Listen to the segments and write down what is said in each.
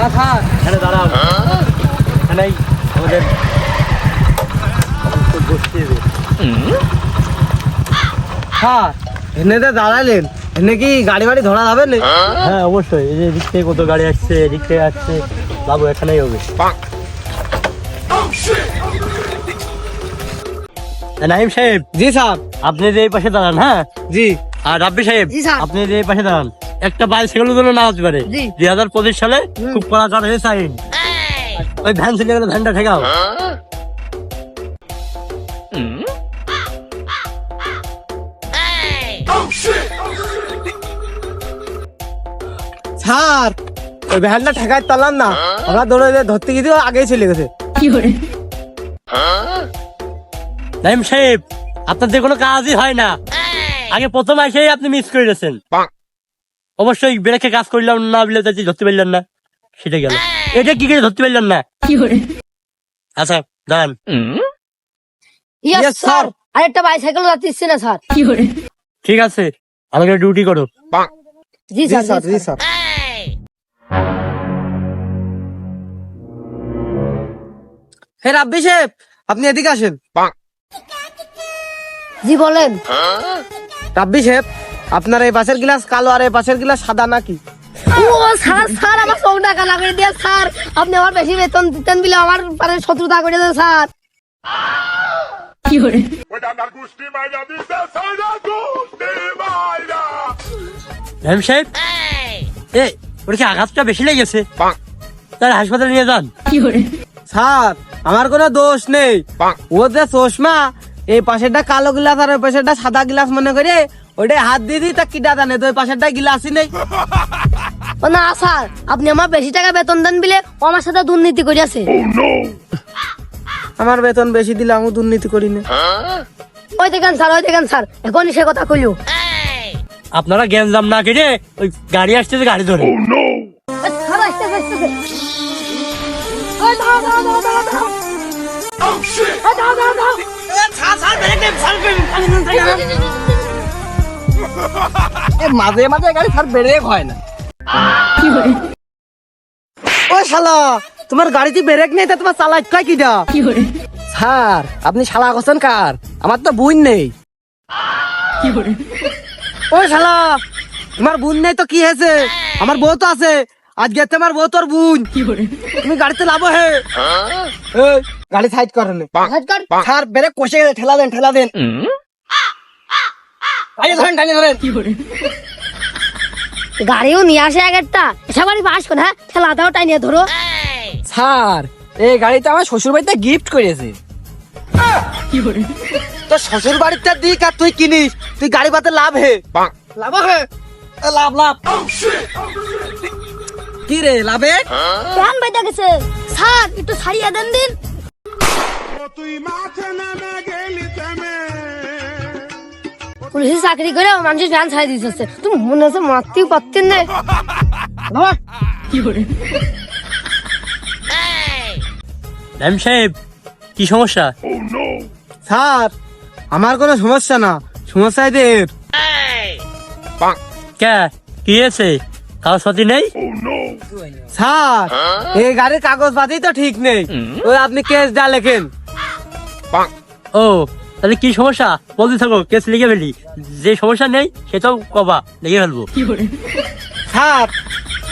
হ্যাঁ স্যার এখানে দাঁড়ান এখানেই আমাদের বসতে হবে স্যার দাঁড়ালেন। এনে কি গাড়ি বাড়ি ধরা যাবে না? হ্যাঁ অবশ্যই। এই যে এদিক থেকে কত গাড়ি আসছে এদিক থেকে আসছে। বাবু এখানেই হবে। নাইম সাহেব জি স্যার। আপনি যে এই পাশে দাঁড়ান হ্যাঁ? জি। আর রাব্বি সাহেব আপনি যে পাশে দাঁড়ান একটা বাইসাইকেলের জন্য না হতে পারে। দুই হাজার পঁচিশ সালে খুব কড়াকড় হয়েছে আইন। ওই ভ্যান চলে গেলে ভ্যানটা ঠেকাও। স্যার ওই ভ্যানটা ঠেকাই পারলাম না। আমরা দৌড়ে ধরতে গিয়ে আগেই চলে গেছে। নাইম সাহেব আপনার যে কোনো কাজই হয় না। আগে প্রথম এসেই আপনি মিস করে গেছেন অবশ্যই ব্রেকে কাজ করলাম না বলে তো ধরতে পারলেন না। সেটা গেল। এটা কি করে ধরতে পারলেন না? আচ্ছা দাঁড়ান। Yes sir. আরেকটা বাইসাইকেল যাচ্ছে না স্যার ঠিক আছে আমাকে ডিউটি করো। জি স্যার জি স্যার হে রাব্বি সাহেব আপনি এদিকে আসেন। জি বলেন। রাব্বি সাহেব আপনার এই পাশের গ্লাস কালো আর এই পাশের গ্লাস সাদা নাকি? ও স্যার স্যার আমার চোখ টাকা লাগিয়ে দিয়ে স্যার। আপনি আমার বেশি বেতন দিতেন বলে আমার পারে শত্রুতা করে দেন স্যার। Gusti Maia! নাইম সাহেব এ ওর কি আঘাতটা বেশি লেগেছে? তার হাসপাতালে নিয়ে যান। স্যার আমার কোনো দোষ নেই। ও যে চশমা এই পাশেরটা কালো গ্লাস আর ওই পাশেরটা সাদা গ্লাস মনে করে। ওইটাই হাত দিয়ে দিই তা কিটা জানে তো ওই পাশেরটা গ্লাসই নেই। ও না স্যার আপনি আমার বেশি টাকা বেতন দেন বলে ও আমার সাথে দুর্নীতি করেছে আমার বেতন বেশি দিলে আমি দুর্নীতি করি না। ওই দেখেন স্যার ওই দেখেন স্যার এখনই সে কথা কইলো আপনারা গ্যাঞ্জাম না কেটে ওই গাড়ি আসতেছে গাড়ি ধরে। Oh shit! মাঝে মাঝে গাড়ি স্যার ব্রেক হয় না। ও শালা তোমার গাড়িতে ব্রেক নেই তা তোমার চালাই কয় কিটা স্যার আপনি শালা করছেন কার? আমার তো বুন নেই। ও শালা তোমার বোন নেই তো কি হয়েছে? আমার বউ তো আছে। আজকে তোমার বউ তোর বোন। তুমি গাড়িতে লাভ হে। এই, গাড়ি সাইড করেন কর। স্যার ব্রেক কষে গেছে ঠেলা দেন ঠেলা দেন। টানিয়ে ধরেন ধরেন। গাড়িও নিয়ে আসে এক একটা গাড়ি পাস করে হ্যাঁ? ঠেলা দাও ধরো। স্যার এই গাড়িটা আমার শ্বশুর বাড়িতে গিফট করেছে তো শ্বশুর বাড়িতে দিক আর তুই কিনিস। তুই গাড়ি পাতে লাভ হে। লাভ হে? লাভ লাভ। কি রে লাভে? প্যান বাইতে গেছে। স্যার একটু ছাড়িয়ে দেন দিন। তুই মাঠে নেমে গেলি তেমে পুলিশে চাকরি করে মানুষের প্যান ছাড়িয়ে দিতেছে তুমি মনে হচ্ছে মারতেও পারতেন না লাভ। নাইম সাহেব কি সমস্যা? স্যার আমার কোনো সমস্যা না। সমস্যা এদের। কে? কি কাগজপাতি নেই? স্যার এই গাড়ির কাগজ পাতি তো ঠিক নেই। ওই আপনি কেস যা লেখেন। ও তাহলে কি সমস্যা? বলতে থাকো কেস লিখে ফেলি। যে সমস্যা নেই সেটাও কবা লিখে ফেলব। স্যার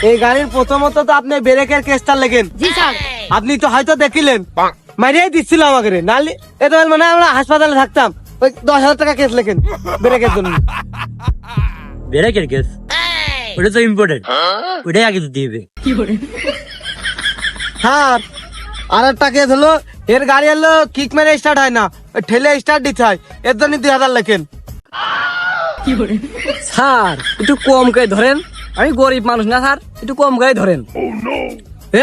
এই গাড়ির প্রথমত তো আপনি ব্রেকের কেসটা লেখেন। জি স্যার। আপনি তো হয়তো দেখিলেন। মারিয়াই দিচ্ছিল আমাকে রে। নালি এটা মানে আমরা হাসপাতালে থাকতাম। ওই দশ হাজার টাকা কেস লেখেন ব্রেকের জন্য। ব্রেকের কেস? ওটা তো ইম্পর্টেন্ট ওটাই আগে দিতে হবে স্যার আর একটা কেস হলো এর গাড়ি হলো কিক মেরে স্টার্ট হয় না। ঠেলে স্টার্ট দিতে হয়। এর জন্য দুই হাজার লেখেন। স্যার একটু কম করে ধরেন। আমি গরিব মানুষ না স্যার একটু কম করে ধরেন।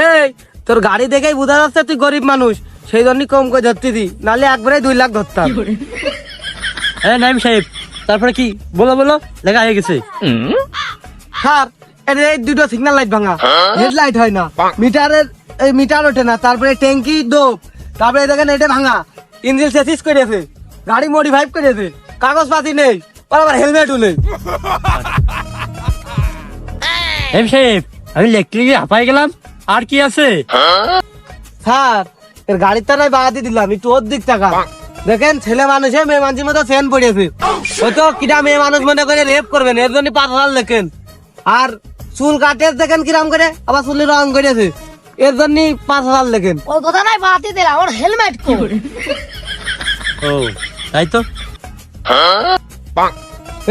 এই তোর গাড়ি দেখেই বোঝা যাচ্ছে তুই গরিব মানুষ। সেই জন্যই কম করে ধরতে দি। নালে একবারে দুই লাখ ধরতাম। হ্যাঁ নাইম সাহেব তারপরে কি? বলো বলো লেখা হয়ে গেছে। স্যার এর এই দুটো সিগন্যাল লাইট ভাঙা। হেডলাইট হয় না। মিটারের মিটার ওঠে না তারপরে ট্যাঙ্কি ডোপ তারপরে দেখেন এটা ভাঙা ইঞ্জিন সেসিস করেছে গাড়ি মডিফাই করেছে কাগজ পাতি নেই আবার হেলমেটও নেই। নাইম সাহেব আমি ইলেকট্রিকে হাঁপাই গেলাম আর কি আছে? স্যার এর গাড়ির তারাই বাগাতে দিলাম একটু ওর দিক টাকা দেখেন ছেলে মানুষে মেয়ে মানুষের মতো সেন পড়েছে। ওই তো কিটা মেয়ে মানুষ মনে করে রেপ করবেন এর জন্য পাঁচ হাজার লেখেন আর চুল কাটে দেখেন কিরাম করে আবার চুলি রং করেছে। এর জন্য পাঁচ হাজার লেখেন ওই কথা নাই বাতি দিলাম আমার হেলমেট কো ও তাই তো?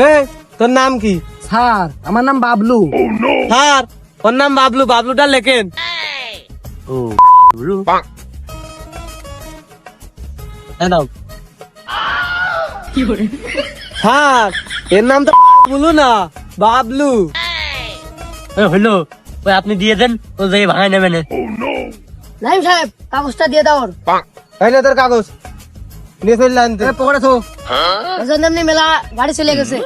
এ তোর নাম কি? স্যার আমার নাম বাবলু। স্যার ওর নাম বাবলু বাবলুটা লেখেন। ও। স্যার এর নাম তো বলু না বাবলু। এ, হইল। ওই আপনি দিয়ে দেন ও জায়গায় ভাঙাই নেবেন নাইম সাহেব কাগজটা দিয়ে দাও ওর। তাইলে তোর কাগজ। নিয়ে চলে আনতে পকেটে থো। ওই জন্য এমনি মেলা গাড়ি চলে গেছে।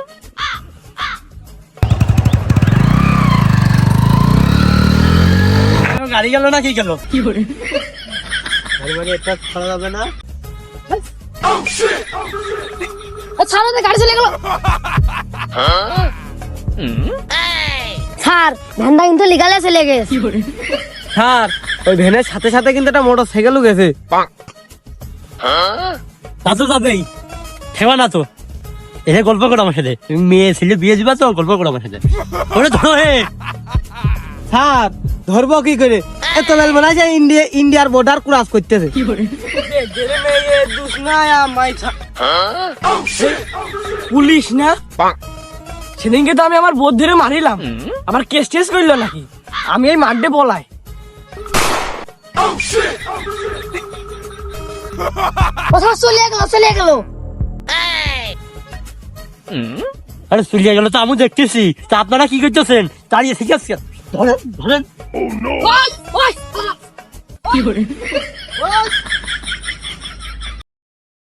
গাড়ি গেল না কি গেল গাড়ি মানে এটা ছাড়া যাবে না? ও, স্যার ওদের গাড়ি চলে গেল। স্যার ভ্যানটা কিন্তু লিগালে চলে গেছে। স্যার ওই ভ্যানের সাথে সাথে কিন্তু একটা মোটর সাইকেলও গেছে। তা তো যাবেই ঠেবা না তো। এসে গল্প করো আমার সাথে। তুমি মেয়ে ছেলে বিয়ে দিবা তো গল্প করো আমার সাথে। ওরে ধরো হে স্যার ধরবো কি করে? এত বেল মনে হয় যে ইন্ডিয়া ইন্ডিয়ার বর্ডার ক্রস করতেছে। পুলিশ না? সেদিনকে তো আমি আমার বোধ ধরে মারিলাম। আমার কেস টেস করল নাকি? আমি এই মাঠে বলাই। কোথাও চলে গেল চলে গেল। আরে গেল তো আমি দেখতেছি। তা আপনারা কি করতেছেন? দাঁড়িয়ে ঠিক আছে ধরেন ধরেন। ওই,